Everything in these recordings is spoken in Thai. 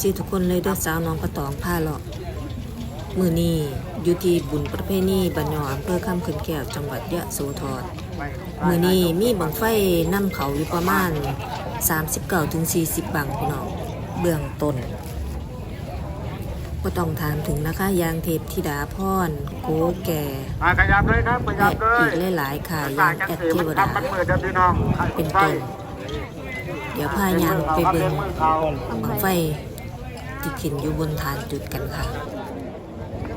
ซีทุกคนเลยเด้อสาวน้องกระตองผ้าเลาะมือนี้อยู่ที่บุญประเพณีบัญยออำเภอคำขึ้นแก้วจังหวัดยะโสธรมือนี้มีบังไฟนำเขาอยู่ประมาณ 39ถึง40 บังพี่น้องเบื้องต้นก็ต้องถามถึงนะคะยางเทพธิดาพรโกแก่มาขยับเลยครับขยัและบเลยอีกหลายๆค่ะสายางกันแอดสีเทมันวทำดามันมือเดินพี่น้องเป็นต้นเดี๋ยวพายางไปเบิ่งมือเขาบังไฟ ที่ขึ้นอยู่บนฐานจุดกันค่ะ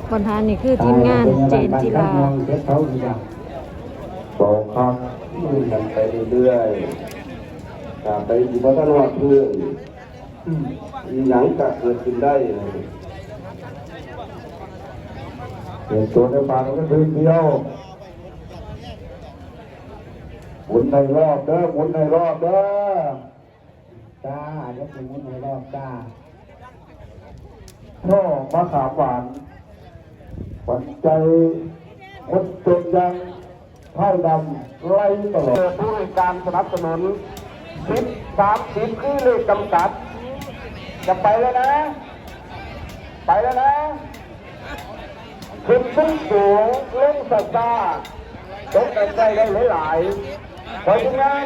บนทานนี่คือทีมงานเจนจิลาบอกครับมือกันไปเรื่อยๆถ้าไปอยู่มาตลอดเพื่อนมีหยังจะเกิดขึ้นได้เห็นตัวในปากก็คือเดียวหมุนในรอบเด้อหมุนในรอบเด้อจ้าเดี๋ยวถึงวันไหนรอบจ้า ช่อมะขามหวานหวานใจคนจนยังไพ่ดำไล่ตลอดผู้ให้การสนับสนุนสิบสามสิบคือเลขจำกัดจะไปแล้วนะ ไปแล้วนะขึ้นสูงสูงเล่นสัตว์ตกกันได้ได้หลายๆเพราะฉะนั้น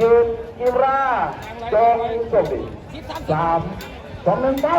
จืดกิราจงสบิสามสองหนึ่งต้า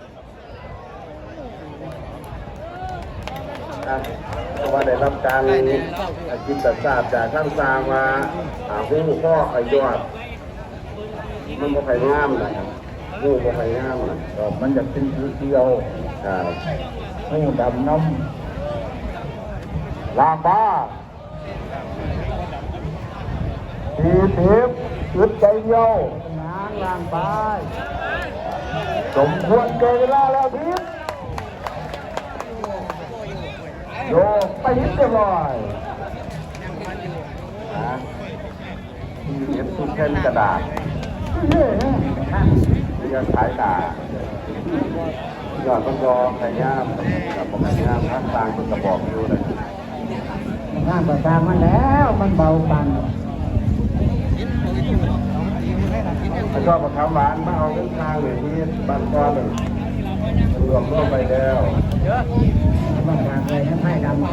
ครับ เพราะว่าได้รับการกินตัดทราบจากท่านสางมาหาผู้พ่ออายุดมันก็ไผ่งามนะครับผู้ก็ไผ่งามนะก็มันจะเป็นเดียวครับหูดำน้ำลาบ้าสี่สิบอึดใจเดียวงานงานไปสมควรเกินเวลาแล้วพี่ท โยกไปฮิตเรียบร้อยทีเย็บทุกเส้นกระดาษที่จะขายด่ายอดต้นยอไข่ย่ามกับผมไข่ย่ามท่านสร้างเป็นกระบอกอยู่นะงานประจางมันแล้วมันเบาปันแล้วก็มะขามหวานมาเอาเรื่องทางเลยที่บ้านก้อนเลยรวมเข้าไปแล้ว มันทางเลยให้ไพ่ดำ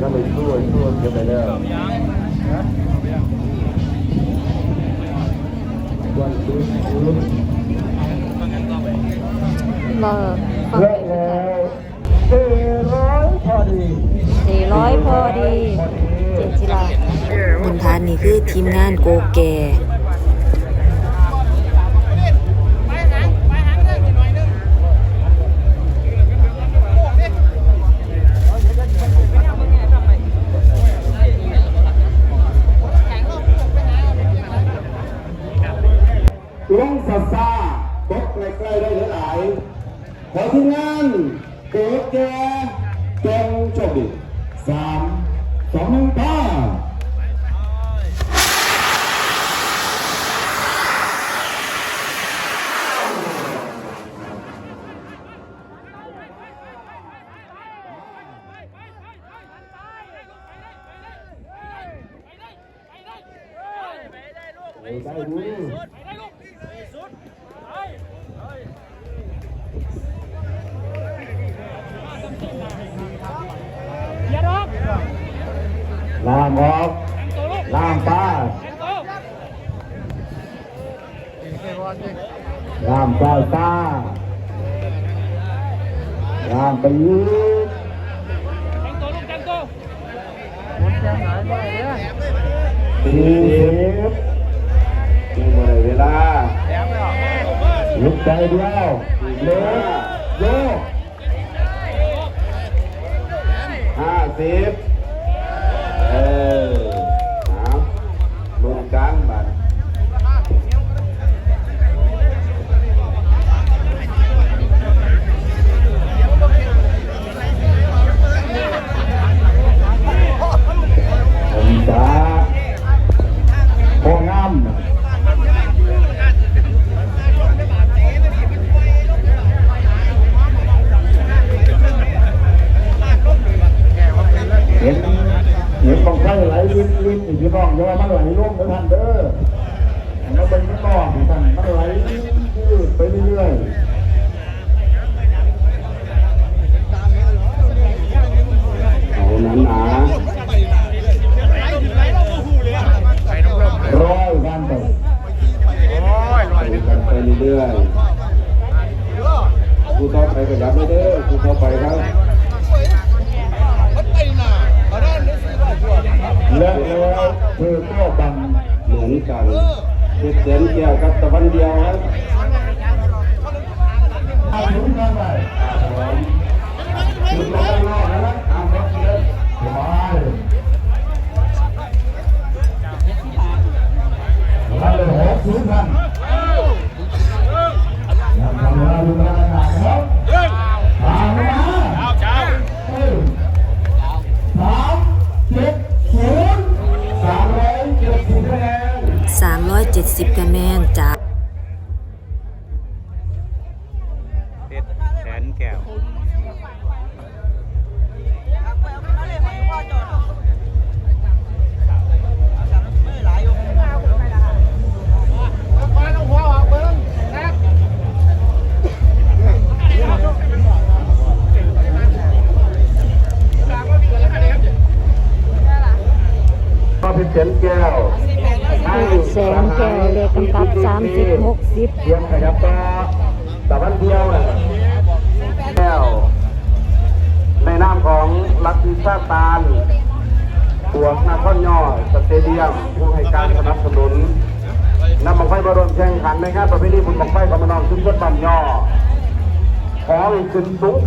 ก็เลยช่วยช่วยกันไปแล้วควรซื้อซื้อเบอร์ฟังเละแล้วสี่ร้อยพอดีสี่ร้อยพอดี เจนจิลาบนฐานนี่คือทีมงานโกแก่ ล่างออกล่างป้าล่างป้าตาล่างไปยืดสี่สิบมีหมดเวลาลุกใจเดียวเลิกโยกห้าสิบ และแล้วเธอก็บังเหมือนกันเด็กเสียงเกี่ยวกับตะวันเดียวนะอายุเท่าไหร่ถึงแล้วนะตามรถเยอะไปแล้วหกสิบกัน สิบกะแม่นจ้า de Cristo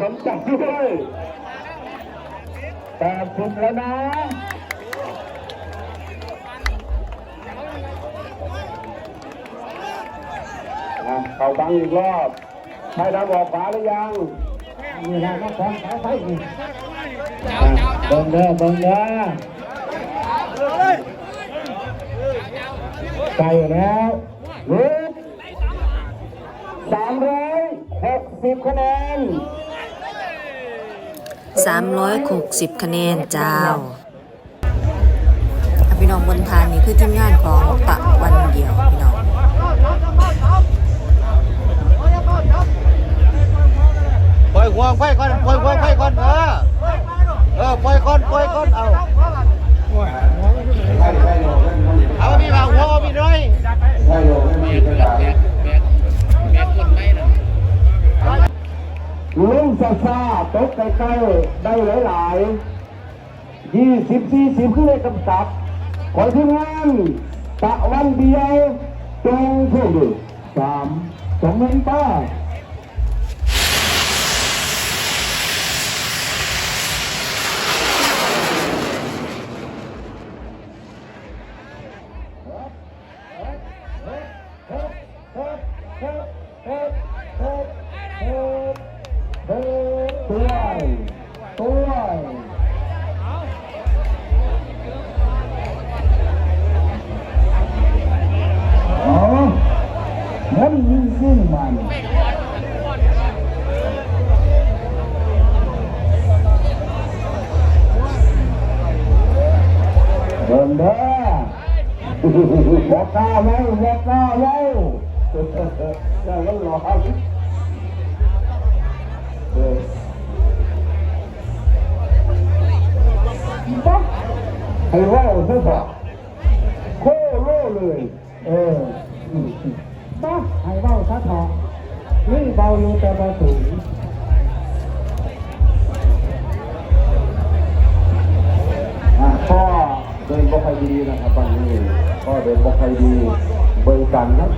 สมใจด้วยแต่สุดแล้วนะเขาบังอีกรอบใช้ดาบออกขวาหรือยังมีแรงมากพใช้ไปเบิ้เด้อเบิ้งเด้อไกลแล้วลุกสามร้อยหกสิบคะแนน 360 คะแนนเจ้าพี่น้องบนทานนี้คือทีมงานของตะวันเดียวพี่น้องปล่อยหัวไฟก่อนปล่อยหัวไฟก่อนเออ สิบสี่สิบขึ้นเลยกำกับขอทีมงานตะวันเดียวจงโชคดีสามสองหนึ่งป้า กกล้าไว้บอกกล้าไว้จะมันหลอกเออปั๊บให้ว่าซะเถอะ บ่ค่อยดีนะครับตอนนี้พ่อเดินบ่ค่อยดีเบิ่งกันนะ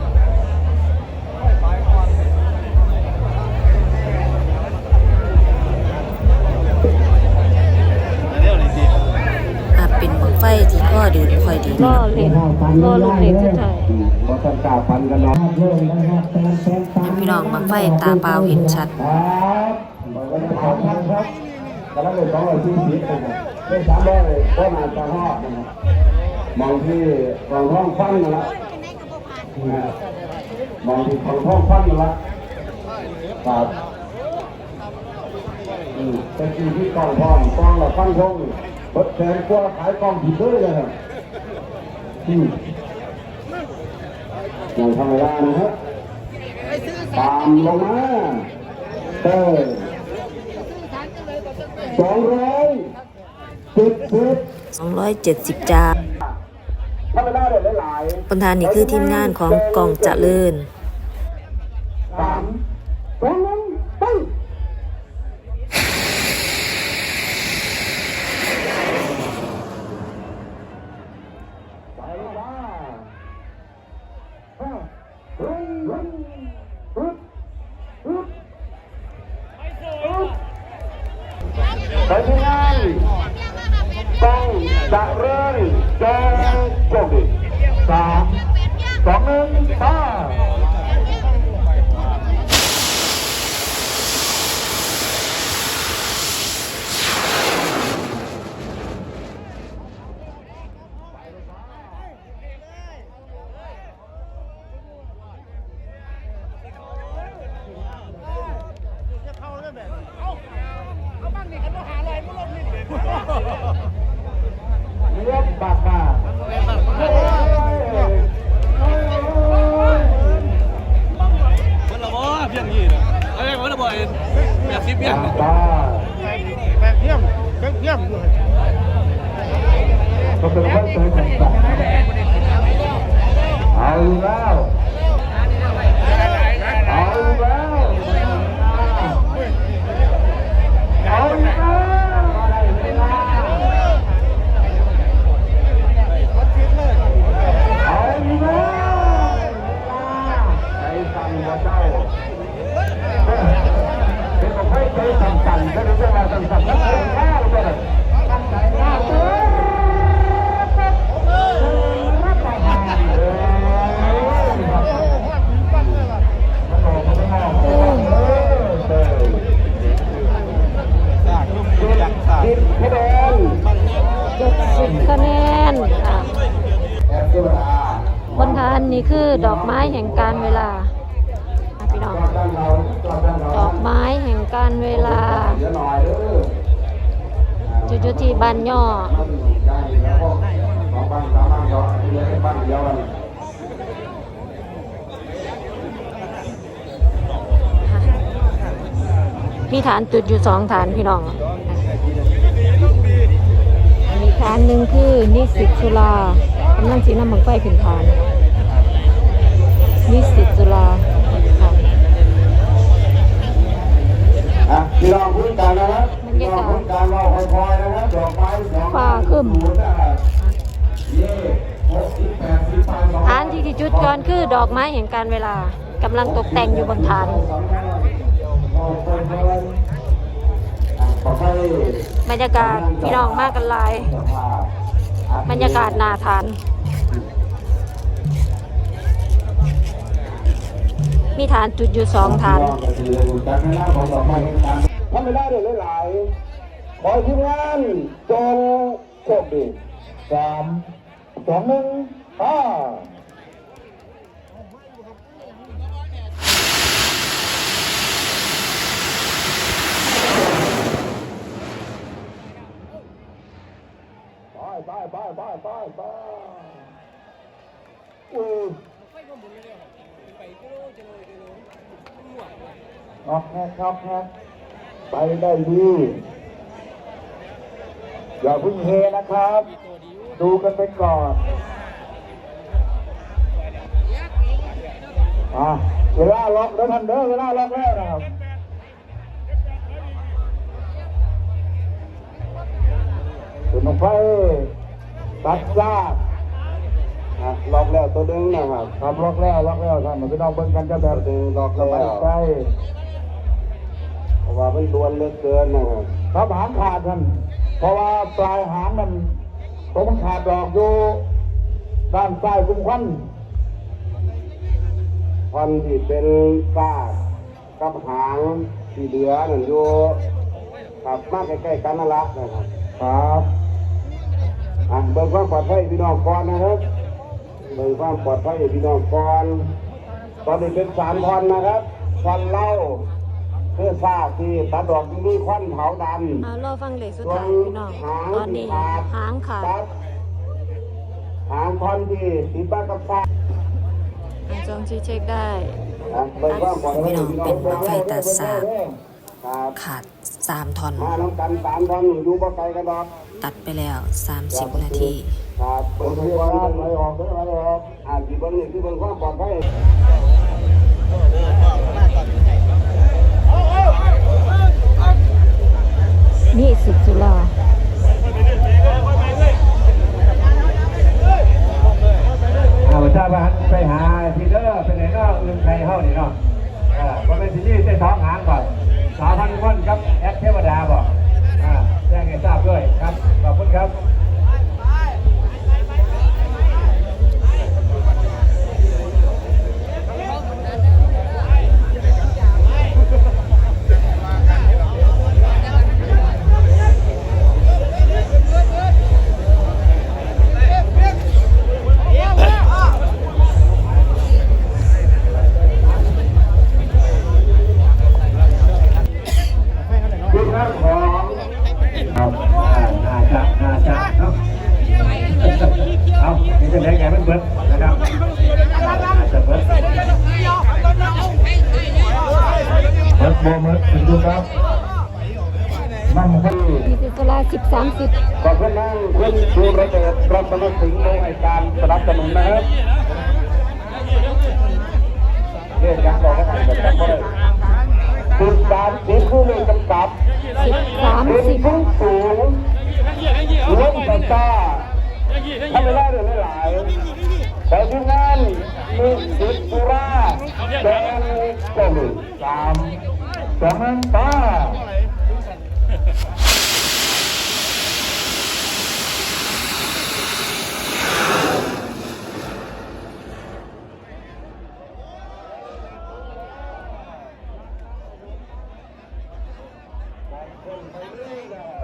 อาจเป็นบังไฟที่ข้อเดินบ่ค่อยดีล่อเหล็กล่อลูกเหล็กสุดท้ายบ่ต้องกล้าฟันกันเนาะพี่น้องบังไฟตาเปล่าเห็นชัดครับบอกว่าจะขอทางครับกำลังเลยสองร้อยสี่สิบนะครับ ได้สามร้อยก็มาจะหอดนะครับมองที่กองท้องฟันนั่นละนะมองที่กองท้องฟันนั่นละครับอืมเป็นที่ที่กองท้องกองละฟันทงเปิดแสนกว่าขายกองผิดเลยนะครับอย่างธรรมดานะครับตามลงมาเติมสองร้อย 270 จานธรรมดาเลยหลายบนทานนี่คือทีมงานของกองเจริญๆสามสองหนึ่ การเวลาเดี๋ยวหน่อยเด้อจุดที่บ้านย่อมีฐานจุดอยู่สองฐานพี่น้องมีฐานหนึ่งคือนิสิตจุฬากำลังสีน้ำมังไฟขึ้นฐานนิสิตจุฬา พี่น้องพูดกันนะครับพี่น้องพูดกันเราคอยๆนะครับดอกไม้สองฟ้าครึ้มศูนย์นะครับเย่หกสิบแปดสิบแปดสองฐานที่ที่จุดก่อนคือดอกไม้แห่งการเวลากำลังตกแต่งอยู่บนฐานบรรยากาศพี่น้องมากกันหลาย บรรยากาศนาทาน มีฐานจุดอยู่สองฐานทำไม่ได้เลยหลาย ขอทีมงานจงโชคดีสามสองหนึ่งห้าไปไปไปไปไปไปอุ้ยออกแฮกครับแฮก ไปได้ดีอย่าพึ่งเฮนะครับ ดูกันไปก่อนอะเวลาล็อกแล้วทันเด้อเวลาล็อกแล้วนะครับคุณน้องไฟตัดซากล็อกแล้วตัวหนึงนะครับครับล็อกแล้วล็อกแล้วท่านพี่น้องเบิ่งกันจะแบบดึงล็อกสบายใจเพ ราะว่ามันดวนเหลือเกินนะครับครับหางขาดท่านเพราะว่าปลายหางมันตัวมันขาดดอกอยู่ด้านซ้ายคุ้มควันควันที่เป็นซากกับหางที่เหลือนั่นอยู่ขับมาใกล้ๆกันนั่นละนะครับครับอะเบิ่งความปลอดภัยพี่น้องก่อนนะครับเบิ่งความปลอดภัยพี่น้องก่อนตอนนี้เป็นสามท่อนนะครับควันเหล้า เพื่อซากที่ตัดดอกที่นี่ควันเผาดำเอารอฟังเลขสุดท้ายพี่น้องตอนนี้หางขาดตัดหางท่อนที่ติดบ้านกับซากอันจองชี้เช็คได้อะเบิ่งความปลอดภัยพี่น้องเป็นบั้งไฟตัดซากครับขาดสามท่อนมาน้องกันสามท่อนอยู่บ่ไกลกันดอกตัดไปแล้ว30นาทีครับเบิ่งที่ว่าไม่ออกไม่ออกอ่าที่เบิ่งนี่คือเบิ่งความปลอดภัย นิสิตจุฬาเอา เป็นไงมันเบิดนะครับอาจจะเบิดเบิร์ดโบเมิร์ดคุณดูครับนั่งที่นิสิตจุฬาสิบสามสิบขอบคุณนั่งคุณดูระเบิดรับสมัครสิงห์โดยการสนับสนุนนะครับเรื่องการบอกกันแบบจำไม่ได้สิบสามสิบคือเลยจำกัดสิบสามเป็นสิบผู้สูงล้มตาตา ทำเวลาเดือนหลายขอทีมงานมีสิทธิ์สุราแดงกลมสามสองตาไป่อ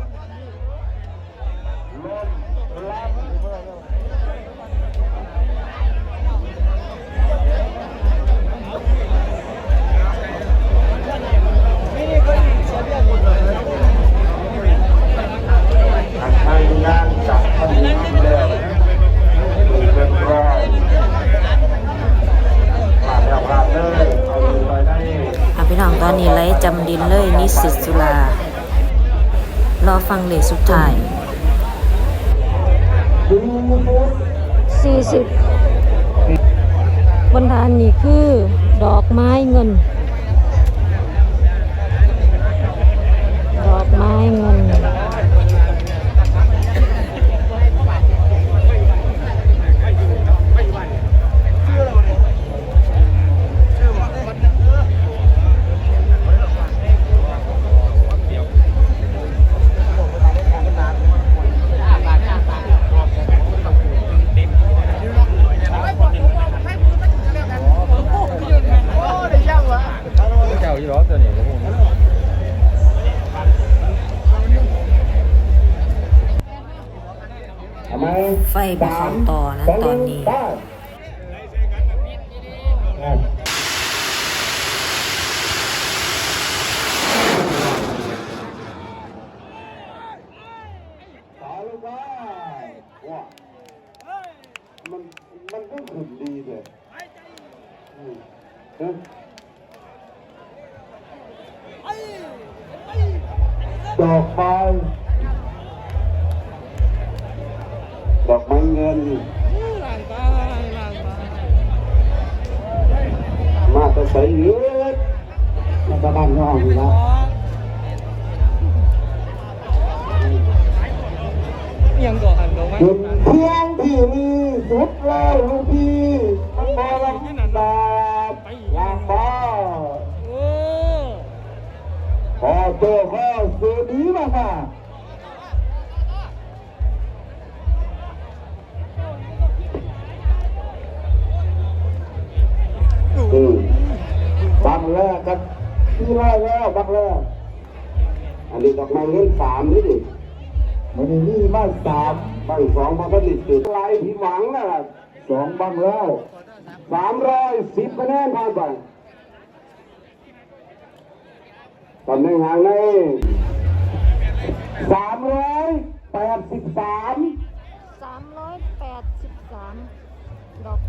ตอนนี้ไล่จำดินเลยนิสิตจุลารอฟังเลขสุดท้าย 40 บนทานนี่คือดอกไม้เงิน โทษข้เสียดีมากค่ะบังแรกครับที่แรกแล้วบังแรกอันนี้ดอกไม้เงินสามนี่ดิมันนี่บ้านสามบ้านสองบ้านผลิตจุดลายผิดหวังนะครับสองบ้างแล้วสามร้อยสิบคะแนนผ่านไป ตำแหน่งห่างในสามร้อยแปดสิบสาม383ดอก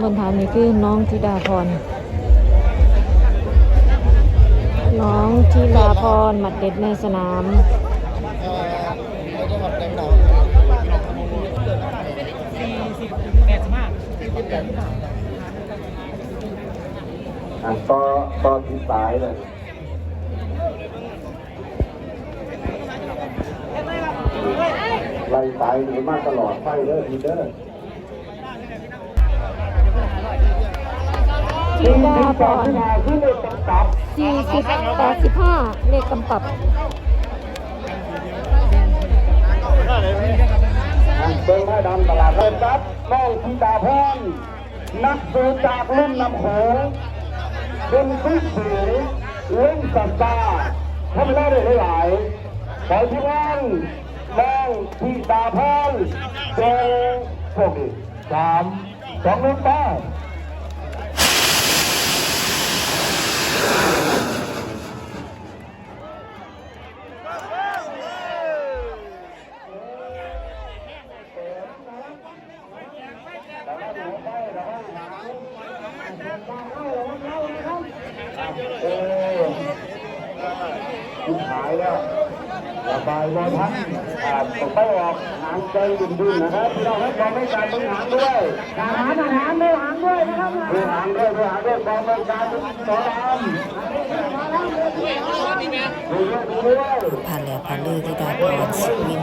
บนฐานนี่คือน้องธิดาพร น้องธิดาพรหมัดเด็ดในสนาม อันต่อต่อที่สายเลยไล่สายหรือมาตลอดไฟเด้อทีเด้อธิดาพรขึ้นเลยตับตับ40 85เลขกำกับเบิ้งให้ดำตลาดเริ่มครับน้องทีตาพรนักสูจากลุ่มน้ำโขง เป็นผู้สูงเล่นสัตตาทำได้ได้หลายขอที่ว่านนางทีตาพันเจงโชคดีสามสองหนึ่งไป เออคุณหายแล้วระบายบอทันอ่าต้องไปออกหางใจดุนๆนะครับพี่น้องให้กองไม่การต้องหางด้วยทหารทหารด้วยหางด้วยนะครับด้วยหางด้วยด้วยหางด้วยกองไม่ การต้องผ่านแล้วผ่านเลยที่ดาพร10วินาที